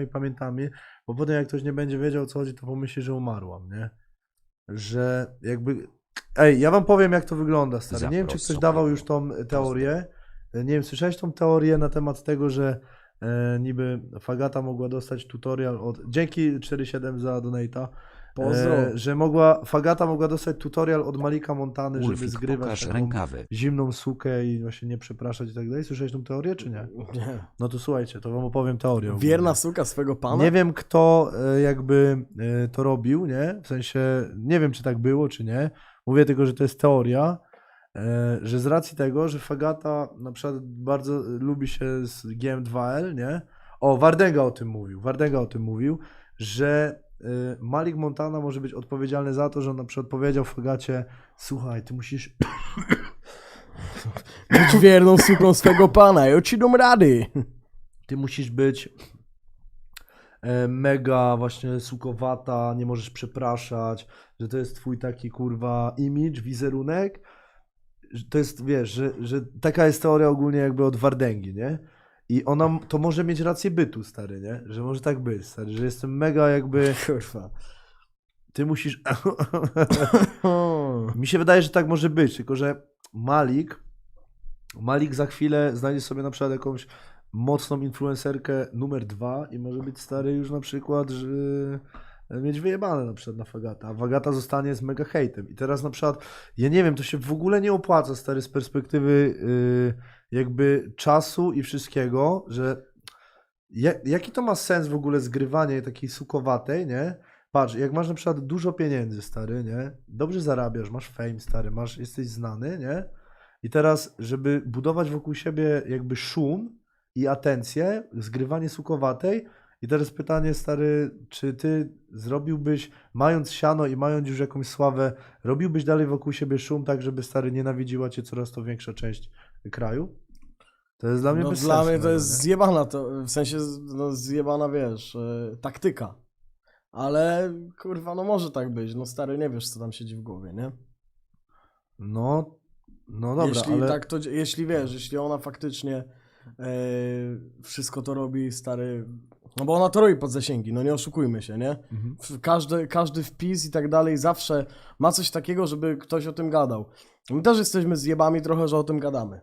i pamiętami, bo potem jak ktoś nie będzie wiedział o co chodzi, to pomyśli, że umarłam, nie? Że jakby... Ej, ja wam powiem jak to wygląda, stary. Nie wiem, czy ktoś dawał już tą teorię. Nie wiem, słyszałeś tą teorię na temat tego, że e, niby Fagata mogła dostać tutorial od... Dzięki 4.7 za donata. Pozdro. E, że mogła, Fagata mogła dostać tutorial od Malika Montany, żeby Ulfik, zgrywać pokaż taką rękawy. zimną sukę i właśnie nie przepraszać i tak dalej. Słyszałeś tą teorię, czy nie? Nie. No to słuchajcie, to wam opowiem teorię. ogólnie. Wierna suka swego pana? Nie wiem, kto e, jakby e, to robił, nie? W sensie, nie wiem, czy tak było, czy nie. Mówię tylko, że to jest teoria, e, że z racji tego, że Fagata na przykład bardzo lubi się z GM2L, nie? O, Wardenga o tym mówił. Wardenga o tym mówił, że Malik Montana może być odpowiedzialny za to, że on na przykład powiedział Fagacie, słuchaj, ty musisz Być wierną suką swego pana, ja ci dam rady. ty musisz być e, mega właśnie sukowata, nie możesz przepraszać, że to jest twój taki kurwa image, wizerunek. To jest, wiesz, że, że taka jest teoria ogólnie jakby od Wardęgi, nie? I ona, to może mieć rację bytu, stary, nie? Że może tak być, stary, że jestem mega jakby, Kurwa. ty musisz... Mi się wydaje, że tak może być, tylko że Malik, Malik za chwilę znajdzie sobie na przykład jakąś mocną influencerkę numer dwa i może być stary już na przykład, że mieć wyjebane na przykład na Fagata, a Fagata zostanie z mega hejtem. I teraz na przykład, ja nie wiem, to się w ogóle nie opłaca stary z perspektywy yy, jakby czasu i wszystkiego, że ja, jaki to ma sens w ogóle zgrywanie takiej sukowatej, nie? Patrz, jak masz na przykład dużo pieniędzy, stary, nie? Dobrze zarabiasz, masz fame, stary, masz, jesteś znany, nie? I teraz, żeby budować wokół siebie jakby szum i atencję, zgrywanie sukowatej. I teraz pytanie, stary, czy ty zrobiłbyś, mając siano i mając już jakąś sławę, robiłbyś dalej wokół siebie szum, tak żeby stary nienawidziła cię coraz to większa część kraju? To jest dla mnie No, bez dla mnie to jest nie? zjebana, to, w sensie no, zjebana, wiesz, e, taktyka. Ale kurwa, no może tak być. No stary, nie wiesz, co tam siedzi w głowie, nie? No, no dobra, jeśli ale... tak to, jeśli wiesz, jeśli ona faktycznie wszystko to robi, stary, no bo ona to robi pod zasięgi, no nie oszukujmy się, nie? Mhm. Każdy, każdy wpis i tak dalej zawsze ma coś takiego, żeby ktoś o tym gadał. My też jesteśmy zjebami trochę, że o tym gadamy.